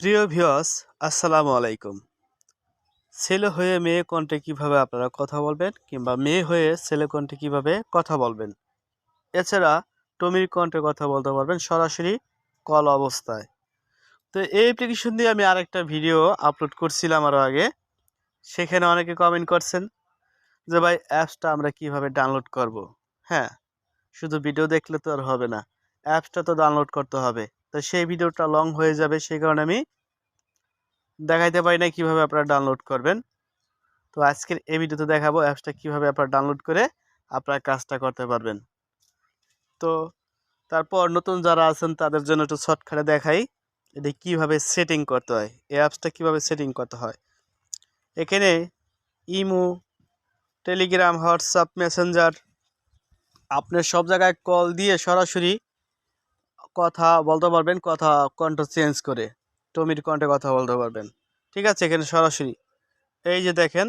প্রিয় ভিউয়ার্স, আসসালামু আলাইকুম। ছেলে হয়ে মেয়ে কণ্ঠে কীভাবে আপনারা কথা বলবেন কিংবা মেয়ে হয়ে ছেলে কণ্ঠে কীভাবে কথা বলবেন? এছাড়া টমির কণ্ঠে কথা বলতে পারবেন সরাসরি কল অবস্থায়। তো এই অ্যাপ্লিকেশন দিয়ে আমি আরেকটা ভিডিও আপলোড করছিলাম আরও আগে। সেখানে অনেকে কমেন্ট করছেন যে, ভাই অ্যাপসটা আমরা কীভাবে ডাউনলোড করব। হ্যাঁ শুধু ভিডিও দেখলে তো আর হবে না অ্যাপসটা তো ডাউনলোড করতে হবে। তো সেই ভিডিওটা লং হয়ে যাবে, সেই কারণে আমি দেখাইতে পারি না কীভাবে আপনারা ডাউনলোড করবেন। তো আজকের এই ভিডিওতে দেখাবো অ্যাপসটা কীভাবে আপনারা ডাউনলোড করে আপনারা কাজটা করতে পারবেন। তো তারপর নতুন যারা আছেন, তাদের জন্য একটু শর্টকাটে দেখাই এটা কীভাবে সেটিং করতে হয়, এই অ্যাপসটা কীভাবে সেটিং করতে হয়। এখানে ইমো, টেলিগ্রাম, হোয়াটসঅ্যাপ, মেসেঞ্জার আপনার সব জায়গায় কল দিয়ে সরাসরি কথা বলতে পারবেন, কথা কণ্ঠ চেঞ্জ করে, টমির কণ্ঠে কথা বলতে পারবেন। ঠিক আছে, এখানে সরাসরি, এই যে দেখেন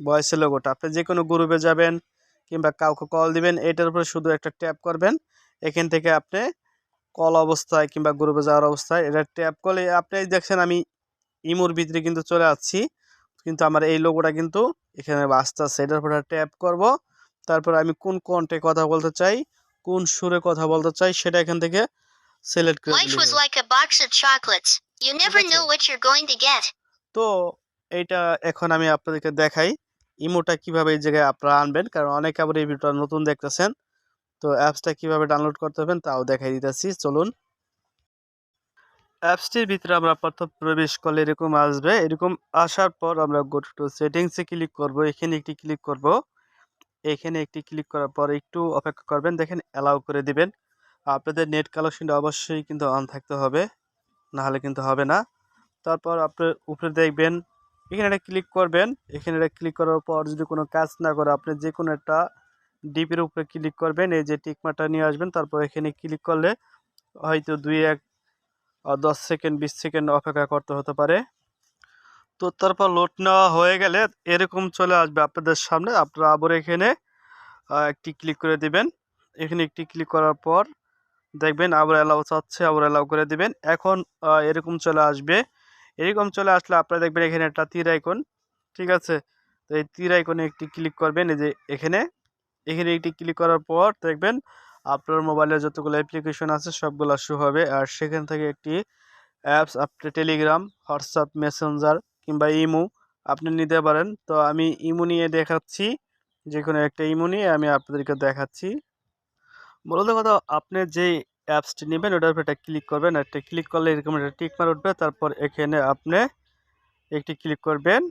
ভয়েসের লোগোটা আপনি যে কোনো গ্রুপে যাবেন কিংবা কাউকে কল দিবেন, এটার উপরে শুধু একটা ট্যাপ করবেন, এখান থেকে আপনি কল অবস্থায় কিংবা গ্রুপে যাওয়ার অবস্থায় এটা ট্যাপ করলে, আপনি দেখছেন আমি ইমোর ভিতরে কিন্তু চলে আসছি, কিন্তু আমার এই লোগোটা কিন্তু এখানে আসতে আছে এটার উপরে ট্যাপ করব, তারপর আমি কোন কণ্ঠে কথা বলতে চাই, কোন সুরে কথা বলতে চাই, সেটা এখান থেকে সিলেক্ট করে was হবে। like a box of chocolates. You never আছে। know what you're going to get. তো এটা এখন আমি আপনাদেরকে দেখাই ইমোটা কীভাবে এই জায়গায় আপনারা আনবেন কারণ অনেকে আবার এই ভিডিওটা নতুন দেখতেছেন তো অ্যাপসটা কীভাবে ডাউনলোড করতে হবেন তাও দেখাই দিতেছি চলুন অ্যাপসটির ভিতরে আমরা প্রথম প্রবেশ করলে এরকম আসবে এরকম আসার পর আমরা গো টু সেটিংসে ক্লিক করব এখানে একটি ক্লিক করব এখানে একটি ক্লিক করার পর একটু অপেক্ষা করবেন দেখেন অ্যালাউ করে দিবেন আপনাদের নেট কালেকশনটা অবশ্যই কিন্তু অন থাকতে হবে না হলে কিন্তু হবে না। তারপর আপনার উপরে দেখবেন, এখানে একটা ক্লিক করবেন। এখানে একটা ক্লিক করার পর যদি কোনো কাজ না করে, আপনি যে কোনো একটা ডিপের উপরে ক্লিক করবেন, এই যে টিকমাটা নিয়ে আসবেন। তারপর এখানে ক্লিক করলে হয়তো দুই এক দশ সেকেন্ড, বিশ সেকেন্ড অপেক্ষা করতে হতে পারে। তো তারপর লোড নেওয়া হয়ে গেলে এরকম চলে আসবে আপনাদের সামনে। আপনারা আবার এখানে একটি ক্লিক করে দিবেন। এখানে একটি ক্লিক করার পর দেখবেন আবার অ্যালাউ চাচ্ছে, আবার অ্যালাউ করে দিবেন। এখন এরকম চলে আসবে। এরকম চলে আসলে আপনারা দেখবেন এখানে একটা তীর আইকন ঠিক আছে? তো এই তীর আইকনে একটি ক্লিক করবেন, এই যে এখানে। এখানে একটি ক্লিক করার পর দেখবেন আপনার মোবাইলে যতগুলো অ্যাপ্লিকেশন আছে সবগুলো শো হবে। আর সেখান থেকে একটি অ্যাপস আপনি টেলিগ্রাম হোয়াটসঅ্যাপ মেসেঞ্জার কিংবা ইমো আপনি নিতে পারেন। তো আমি ইমো নিয়ে দেখাচ্ছি যে কোনো একটা ইমো নিয়ে আমি আপনাদেরকে দেখাচ্ছি। মূলত কথা আপনি যে অ্যাপসটি নেবেন, ওটার উপর একটা ক্লিক করবেন। একটা ক্লিক করলে এরকম একটা টিক মার উঠবে। তারপর এখানে আপনি একটি ক্লিক করবেন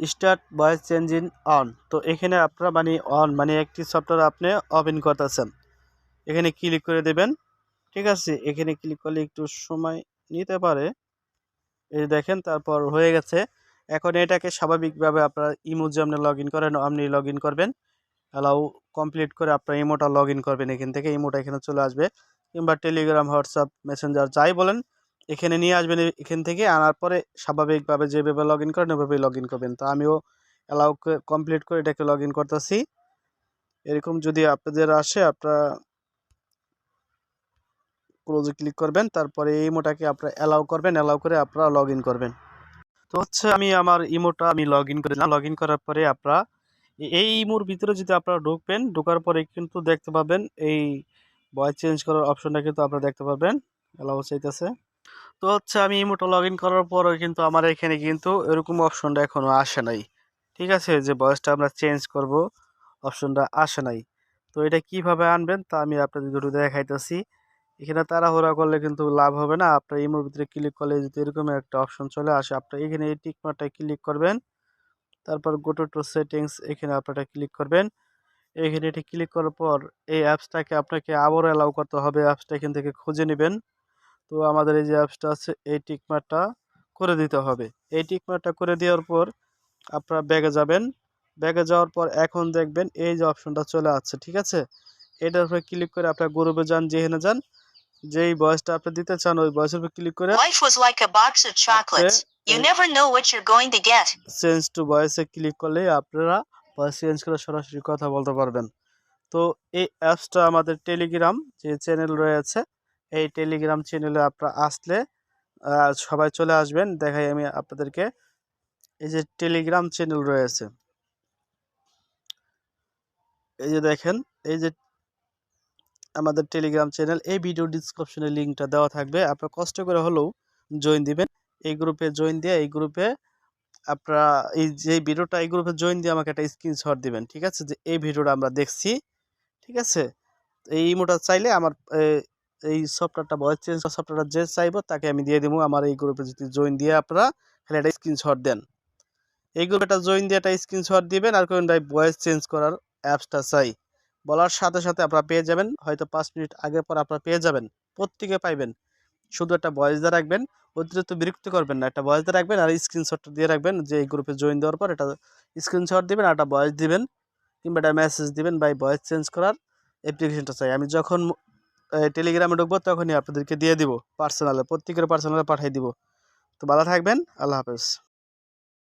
স্টার্ট ভয়েস চেঞ্জিং অন তো এখানে আপনারা মানে অন মানে একটি সফটওয়্যার আপনি ওপেন করতেছেন। এখানে ক্লিক করে দেবেন। ঠিক আছে? এখানে ক্লিক করলে একটু সময় নিতে পারে। এই দেখেন, তারপর হয়ে গেছে। এখন এটাকে স্বাভাবিকভাবে আপনার ইমো যে আপনি লগ ইন করেন, আপনি লগ ইন করবেন। অ্যালাউ কমপ্লিট করে আপনার ইমোটা লগ ইন করবেন এখান থেকে ইমোটা এখানে চলে আসবে। কিংবা টেলিগ্রাম হোয়াটসঅ্যাপ মেসেঞ্জার যাই বলেন, এখানে নিয়ে আসবেন এখান থেকে আনার পরে স্বাভাবিকভাবে যেভাবে লগ ইন করেন ওইভাবেই লগ ইন করবেন। তো আমিও অ্যালাউ কমপ্লিট করে এটাকে লগ ইন করতেছি। এরকম যদি আপনাদের আসে, আপনারা ক্লোজে ক্লিক করবেন, তারপরে এই ইমোটাকে আপনারা অ্যালাউ করবেন অ্যালাউ করে আপনারা লগ করবেন। তো হচ্ছে আমি আমার ইমোটা আমি লগ ইন করে লগ ইন করার পরে আপনারা এই ইমোর ভিতরে যদি আপনারা ঢুকবেন, ঢোকার পরে কিন্তু দেখতে পাবেন এই ভয়েস চেঞ্জ করার অপশনটা কিন্তু আপনারা দেখতে পাবেন অ্যালাউ চাইতেছে। তো হচ্ছে আমি ইমোটা লগ ইন করার পরও কিন্তু আমার এখানে কিন্তু এরকম অপশনটা এখনও আসে নাই। ঠিক আছে যে ভয়েসটা আমরা চেঞ্জ করব, অপশনটা আসে নাই। তো এটা কীভাবে আনবেন তা আমি আপনাদের একটু দেখাইতেছি। এখানে তাড়াহুড়া করলে কিন্তু লাভ হবে না। আপনার ইমোর ভিতরে ক্লিক করলে যদি এরকম একটা অপশন চলে আসে, আপনার এখানে এই টিকমারটায় ক্লিক করবেন। তারপর গোটো টু সেটিংস এখানে আপনারা ক্লিক করবেন। এখানে এটি ক্লিক করার পর এই অ্যাপসটাকে আপনাকে আবারও অ্যালাউ করতে হবে। অ্যাপসটা এখান থেকে খুঁজে নেবেন। তো আমাদের এই যে অ্যাপসটা আছে, এই টিকমারটা করে দিতে হবে। এই টিকমারটা করে দেওয়ার পর আপনারা ব্যাগে যাবেন। ব্যাগে যাওয়ার পর এখন দেখবেন এই যে অপশনটা চলে আসছে, ঠিক আছে? এটার উপরে ক্লিক করে আপনার গ্রুপে যান, যেখানে যান যেই বয়সটা আপনি দিতে চান ওই বয়সের উপর ক্লিক করে Life was like a box of chocolates. You এই- never know what you're going to get. Change to ভয়েসে click করলেই আপনারা ভয়েস চেঞ্জ করে সরাসরি কথা বলতে পারবেন তো এই অ্যাপসটা আমাদের টেলিগ্রাম যে চ্যানেল রয়েছে এই টেলিগ্রাম চ্যানেলে আপনারা আসলে সবাই চলে আসবেন দেখাই আমি আপনাদেরকে এই যে টেলিগ্রাম চ্যানেল রয়েছে এই যে দেখেন এই যে আমাদের টেলিগ্রাম চ্যানেল এই ভিডিও ডিসক্রিপশনে লিঙ্কটা দেওয়া থাকবে। আপনারা কষ্ট করে হলেও জয়েন দিবেন। এই গ্রুপে জয়েন দিয়ে, এই গ্রুপে আপনারা এই যে ভিডিওটা এই গ্রুপে জয়েন দিয়ে আমাকে একটা স্ক্রিনশট দিবেন, ঠিক আছে? যে এই ভিডিওটা আমরা দেখছি, ঠিক আছে? এই ইমোটা চাইলে আমার এই সফটওয়্যারটা ভয়েস চেঞ্জ সফটওয়্যারটা যে চাইব, তাকে আমি দিয়ে দেবো। আমার এই গ্রুপে যদি জয়েন দিয়ে আপনারা খালি একটা স্ক্রিনশট দেন। এই গ্রুপে একটা জয়েন দিয়ে একটা স্ক্রিনশট দিবেন। আর কোন ভাই ভয়েস চেঞ্জ করার অ্যাপসটা চাই। বলার সাথে সাথে আপনারা পেয়ে যাবেন। হয়তো পাঁচ মিনিট আগে পর আপনারা পেয়ে যাবেন। প্রত্যেকে পাইবেন। শুধু একটা ভয়েস দিয়ে রাখবেন, অতিরিক্ত বিরক্ত করবেন না। একটা ভয়েস দিয়ে রাখবেন আর স্ক্রিনশটটা দিয়ে রাখবেন যে এই গ্রুপে জয়েন দেওয়ার পর এটা স্ক্রিনশট দিবেন আর একটা ভয়েস দিবেন কিংবা একটা মেসেজ দিবেন বা ভয়েস চেঞ্জ করার অ্যাপ্লিকেশনটা চাই। আমি যখন টেলিগ্রামে ঢুকবো তখনই আপনাদেরকে দিয়ে দিব। পার্সোনালে প্রত্যেকের পার্সোনালে পাঠিয়ে দিব। তো ভালো থাকবেন। আল্লাহ হাফেজ।